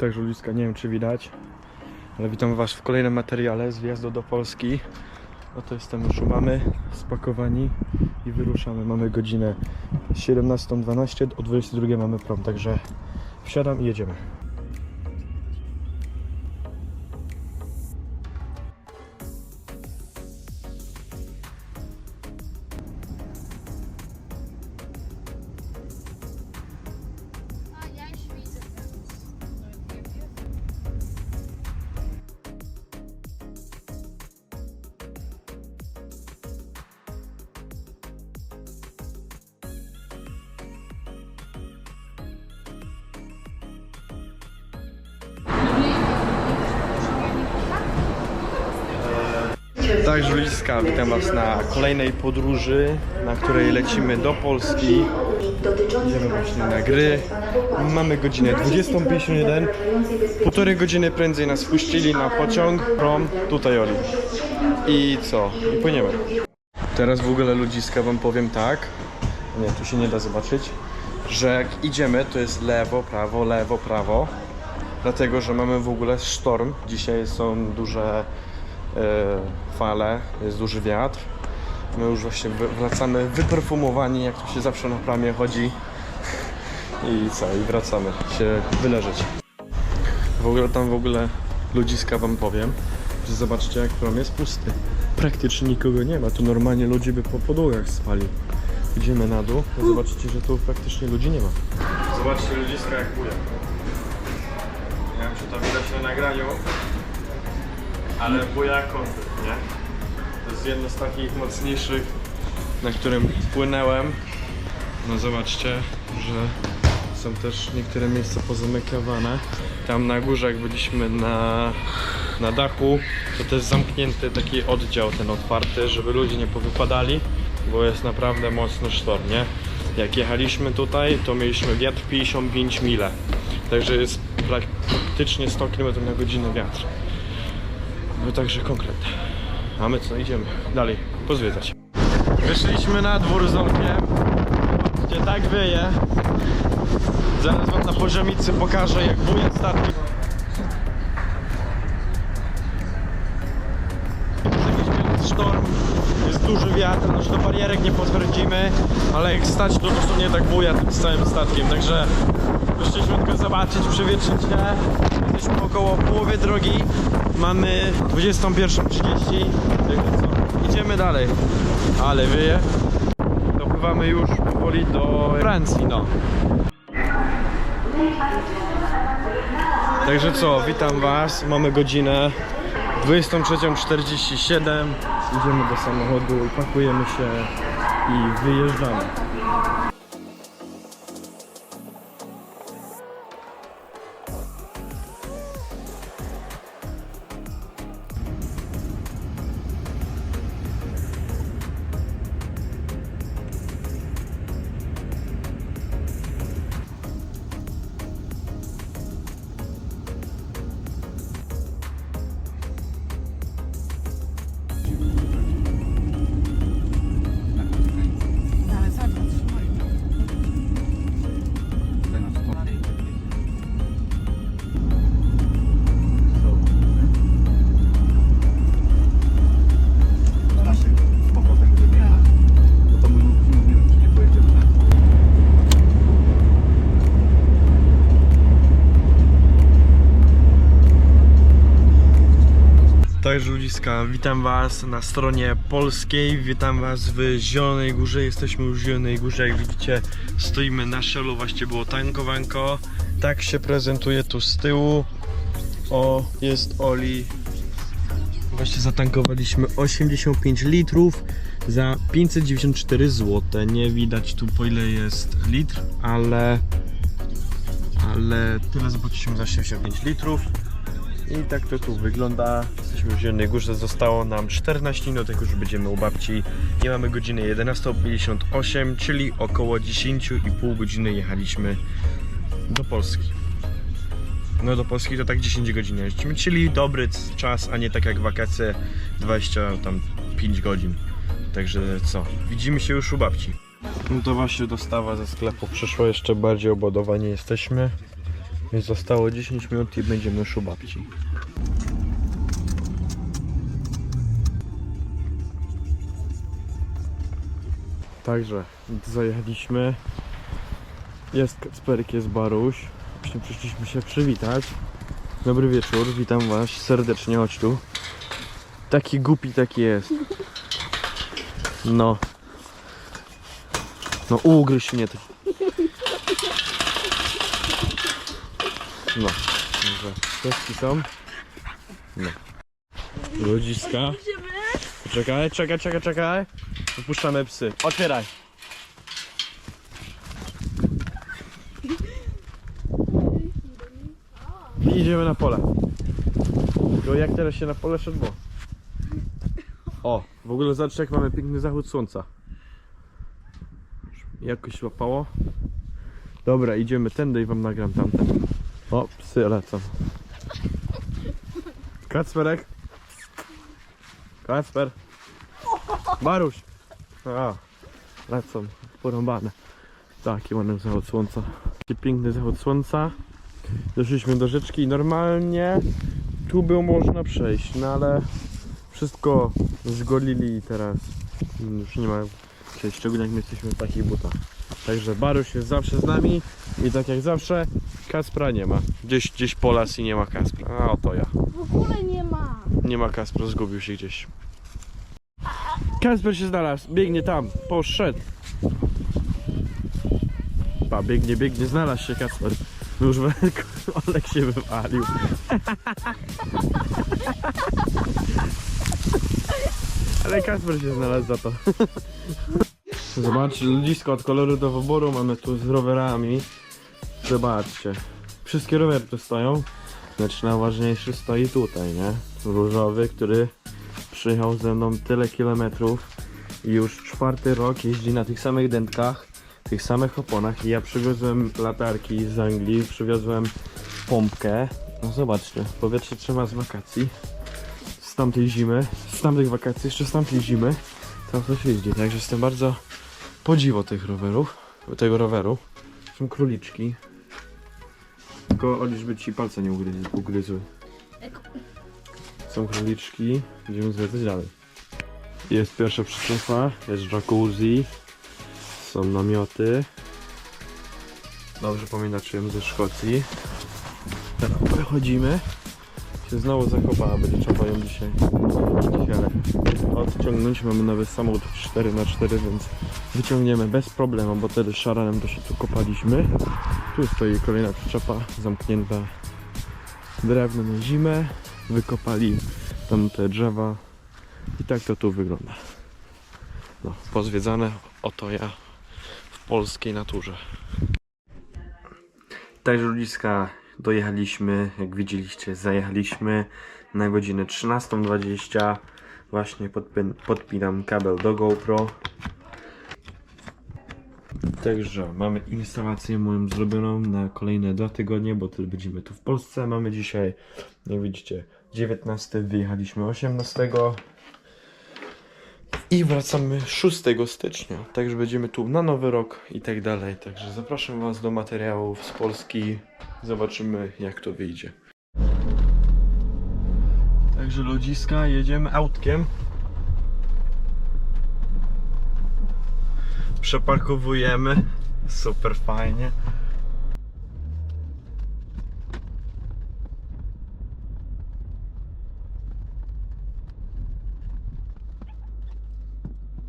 Także ludziska, nie wiem czy widać, ale witam was w kolejnym materiale z wjazdu do Polski. Oto jestem już u mamy, spakowani i wyruszamy. Mamy godzinę 17.12, o 22 mamy prom, także wsiadam i jedziemy. Także ludziska, witam was na kolejnej podróży, na której lecimy do Polski. Idziemy właśnie na gry. Mamy godzinę 20.51. Półtorej godziny prędzej nas wpuścili na pociąg prom tutaj Oli. I co? I płyniemy. Teraz w ogóle ludziska wam powiem tak. Nie, tu się nie da zobaczyć. Że jak idziemy, to jest lewo, prawo, lewo, prawo. Dlatego, że mamy w ogóle sztorm. Dzisiaj są duże fale, jest duży wiatr. My już właśnie wracamy wyperfumowani, jak to się zawsze na pramie chodzi. I co, i wracamy się wyleżeć. W ogóle tam w ogóle ludziska wam powiem, że zobaczcie jak prom jest pusty. Praktycznie nikogo nie ma, tu normalnie ludzie by po podłogach spali. Idziemy na dół, to zobaczycie, że tu praktycznie ludzi nie ma. Zobaczcie ludziska jak buja. Nie wiem czy to widać na nagraniu, ale buja kontent, nie? To jest jedno z takich mocniejszych, na którym płynęłem. No zobaczcie, że są też niektóre miejsca pozamykawane. Tam na górze, jak byliśmy na, na dachu, to też zamknięty taki oddział ten otwarty, żeby ludzie nie powypadali, bo jest naprawdę mocny sztorm, nie? Jak jechaliśmy tutaj, to mieliśmy wiatr 55 mile. Także jest prak- praktycznie 100 km na godzinę wiatr. No także konkret. A my co, idziemy dalej, pozwiedzać. Wyszliśmy na dwór z okiem, gdzie tak wieje. Zaraz wam na poziomicy pokażę jak buja statki. Sztorm, jest duży wiatr, znaczy do barierek nie potwierdzimy, ale jak stać to dosłownie tak buja tym całym statkiem, także wyszliśmy tylko zobaczyć, przewietrzyć się. Jesteśmy około połowy drogi, mamy 21.30, także co, idziemy dalej. Ale wieje. Dopływamy już powoli do Francji, no. Także co, witam was, mamy godzinę 23.47 Idziemy do samochodu pakujemy się i wyjeżdżamy Także ludziska, witam was na stronie polskiej, witam was w Zielonej Górze, jesteśmy już w Zielonej Górze, jak widzicie stoimy na szelu, właśnie było tankowanko, tak się prezentuje tu z tyłu, o jest Oli, właśnie zatankowaliśmy 85 litrów za 594 zł, nie widać tu po ile jest litr, ale ale tyle zapłaciliśmy za 85 litrów i tak to tu wygląda. Jesteśmy w Zielonej Górze, zostało nam 14 minut, jak już będziemy u babci. I mamy godzinę 11.58, czyli około 10,5 godziny jechaliśmy do Polski. No do Polski to tak 10 godzin jeździmy, czyli dobry czas, a nie tak jak wakacje 25 godzin. Także co, widzimy się już u babci. No to właśnie dostawa ze sklepu przyszło, jeszcze bardziej obładowanie jesteśmy. Więc zostało 10 minut i będziemy już u babci. Także zajechaliśmy. Jest Kacperek, jest Baruś. Właśnie przyszliśmy się przywitać. Dobry wieczór, witam was serdecznie, chodź tu. Taki głupi taki jest. No. No ugryź mnie ty. No. Dobrze. Kostki są? No. Ludziska. Poczekaj, czekaj, czekaj, czekaj. Wypuszczamy psy. Otwieraj. I idziemy na pole. Tylko jak teraz się na pole szedło? O, w ogóle zobacz jak mamy piękny zachód słońca. Jakoś łapało. Dobra, idziemy tędy i wam nagram tamten. O, psy lecą. Kacperek. Kacper. Baruś. A, lecą, porąbane. Taki ładny zachód słońca. Taki piękny zachód słońca. Doszliśmy do rzeczki i normalnie tu było można przejść, no ale wszystko zgolili i teraz już nie ma przejść, szczególnie jak my jesteśmy w takich butach. Także Baruś jest zawsze z nami i tak jak zawsze Kaspra nie ma. Gdzieś, gdzieś po las i nie ma Kaspra. A oto ja. W ogóle nie ma. Nie ma Kaspra, zgubił się gdzieś. Kasper się znalazł, biegnie tam, poszedł. Pa, biegnie, biegnie, znalazł się Kasper. Już we- Olek się wywalił. Ale Kasper się znalazł za to. Zobaczcie, ludzisko od koloru do wyboru mamy tu z rowerami. Zobaczcie. Wszystkie rowery tu stoją. Lecz najważniejszy stoi tutaj, nie? Różowy, który przyjechał ze mną tyle kilometrów już czwarty rok jeździ na tych samych dętkach, tych samych oponach i ja przywiozłem latarki z Anglii, przywiozłem pompkę. No zobaczcie, powietrze trzyma z wakacji, z tamtej zimy, z tamtych wakacji, jeszcze z tamtej zimy, tam coś jeździ, także jestem bardzo podziwo tych rowerów, tego roweru. Są króliczki, tylko Oli, żeby ci palce nie ugryzły. ugryzły. Są króliczki, będziemy zwiedzać dalej. Jest pierwsza przyczepa, jest jacuzzi, są namioty. Dobrze pamiętaczyłem ze Szkocji. Teraz wychodzimy. Się znowu zakopała, będzie trzeba ją dzisiaj dzisiaj odciągnąć. Mamy nowy samochód 4x4, więc wyciągniemy bez problemu, bo wtedy szaranem to się tu kopaliśmy. Tu stoi kolejna przyczepa zamknięta drewno na zimę. Wykopali tam te drzewa i tak to tu wygląda. No, pozwiedzane oto ja w polskiej naturze. Także ludziska dojechaliśmy, jak widzieliście, zajechaliśmy na godzinę 13.20. Właśnie podpin- podpinam kabel do GoPro. Także mamy instalację moją zrobioną na kolejne dwa tygodnie, bo tyle będziemy tu w Polsce. Mamy dzisiaj, jak widzicie, 19, wyjechaliśmy 18 i wracamy 6 stycznia. Także będziemy tu na nowy rok i tak dalej. Także zapraszam Was do materiałów z Polski. Zobaczymy jak to wyjdzie. Także ludziska, jedziemy autkiem. Przeparkowujemy. Super fajnie.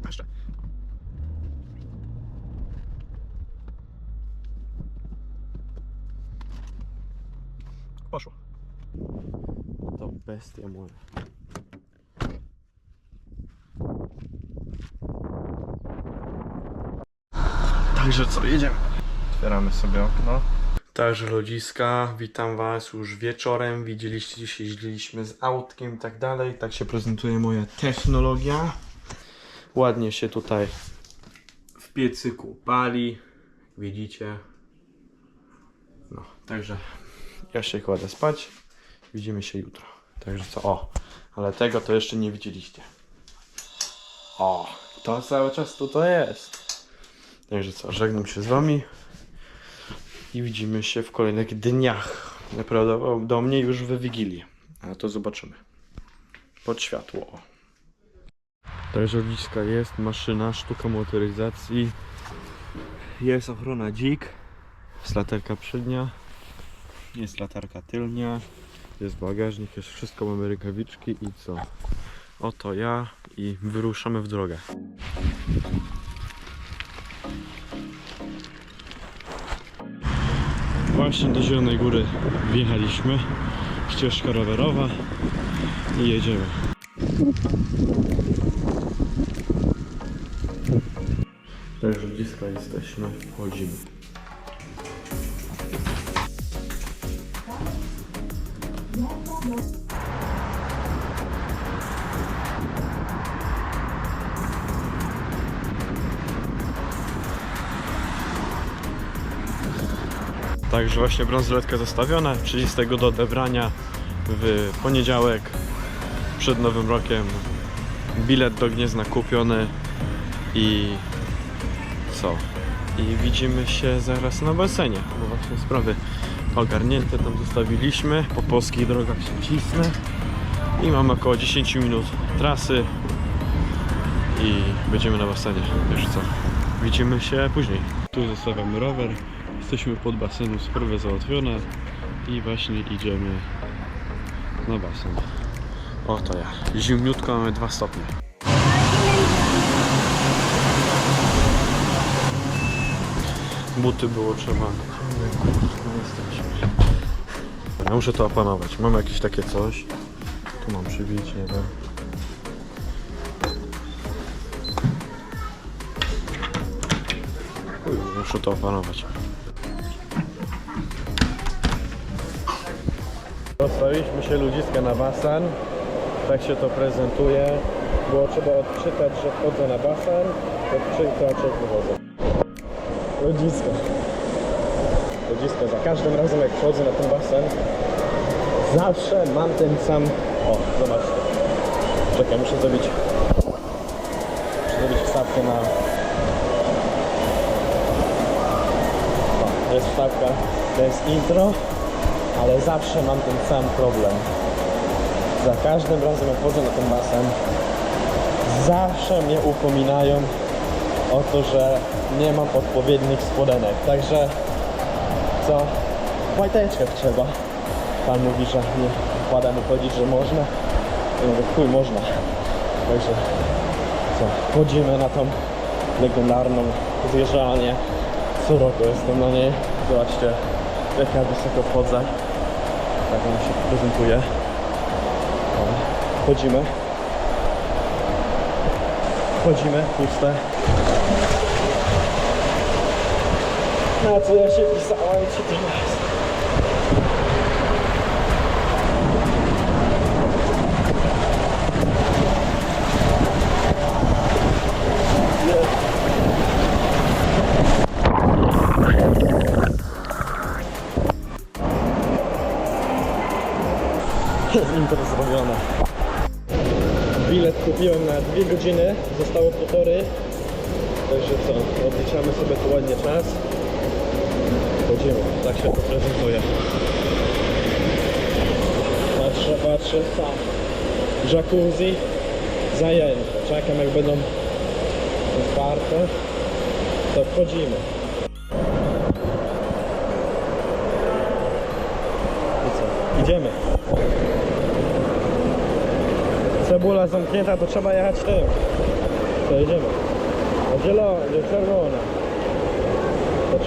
Jeszcze. Poszło. To bestia moja. Także co, jedziemy. Otwieramy sobie okno. Także ludziska, witam was już wieczorem. Widzieliście, dzisiaj jeździliśmy z autkiem i tak dalej. Tak się prezentuje moja technologia. Ładnie się tutaj w piecyku pali. Widzicie? No, także ja się kładę spać. Widzimy się jutro. Także co? O, ale tego to jeszcze nie widzieliście. O, to cały czas tu to jest. Także co, żegnam się z wami. i widzimy się w kolejnych dniach. Prawdopodobnie już we Wigilię. A to zobaczymy. Pod światło. Także bliska jest maszyna, sztuka motoryzacji. Jest ochrona dzik. Jest latarka przednia. Jest latarka tylnia. Jest bagażnik, jest wszystko, mamy rękawiczki i co? Oto ja i wyruszamy w drogę. Właśnie do Zielonej Góry wjechaliśmy. Ścieżka rowerowa i jedziemy. Także blisko jesteśmy, wchodzimy. Także właśnie bransoletka zostawiona, 30 do odebrania w poniedziałek przed Nowym Rokiem. Bilet do Gniezna kupiony i co? I widzimy się zaraz na basenie, bo właśnie sprawy ogarnięte tam zostawiliśmy. Po polskich drogach się cisnę i mamy około 10 minut trasy i będziemy na basenie. Wiesz co? Widzimy się później. Tu zostawiamy rower. Jesteśmy pod basenem, sprawy załatwione i właśnie idziemy na basen. Oto ja. Zimniutko mamy 2 stopnie. Buty było trzeba. Ja muszę to opanować. Mam jakieś takie coś. Tu mam przybić, nie wiem. Muszę to opanować. Dostaliśmy się ludziska na basen. Tak się to prezentuje. Było trzeba odczytać, że wchodzę na basen, odczytać jak wychodzę. Ludzisko. Ludzisko. Za każdym razem jak wchodzę na ten basen, zawsze mam ten sam... O, zobaczcie. Czekaj, muszę zrobić... Muszę zrobić wstawkę na... O, jest wstawka, to jest intro, ale zawsze mam ten sam problem. Za każdym razem jak wchodzę na ten basen, zawsze mnie upominają o to, że nie mam odpowiednich spodenek. Także co? Łajteczkę trzeba. Pan mówi, że nie wpada mu chodzić, że można. Ja mówię, chuj, można. Także co? Chodzimy na tą legendarną zjeżdżalnię. Co roku jestem na niej. Zobaczcie, jak ja wysoko wchodzę. Tak ona się prezentuje. O, Chodzimy. Chodzimy, puste. Na co ja się pisałem ci teraz? Jest Chodzimy, tak się to prezentuje. Patrzę, patrzę, sam. Jacuzzi zajęte. Czekam jak będą otwarte. To wchodzimy. I co? Idziemy. Cebula zamknięta, to trzeba jechać tym. To jedziemy. O zielona, czerwona. To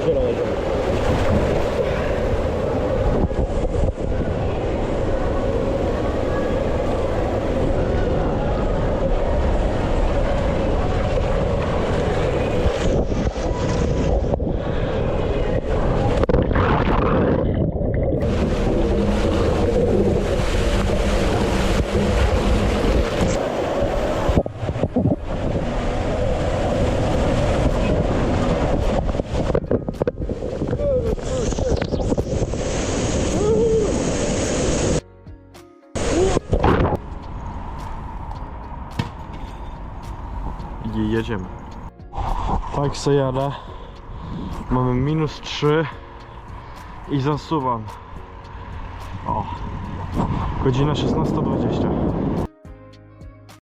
czekamy. O, zielona Tak se jada. Mamy minus 3 i zasuwam. O. Godzina 16.20.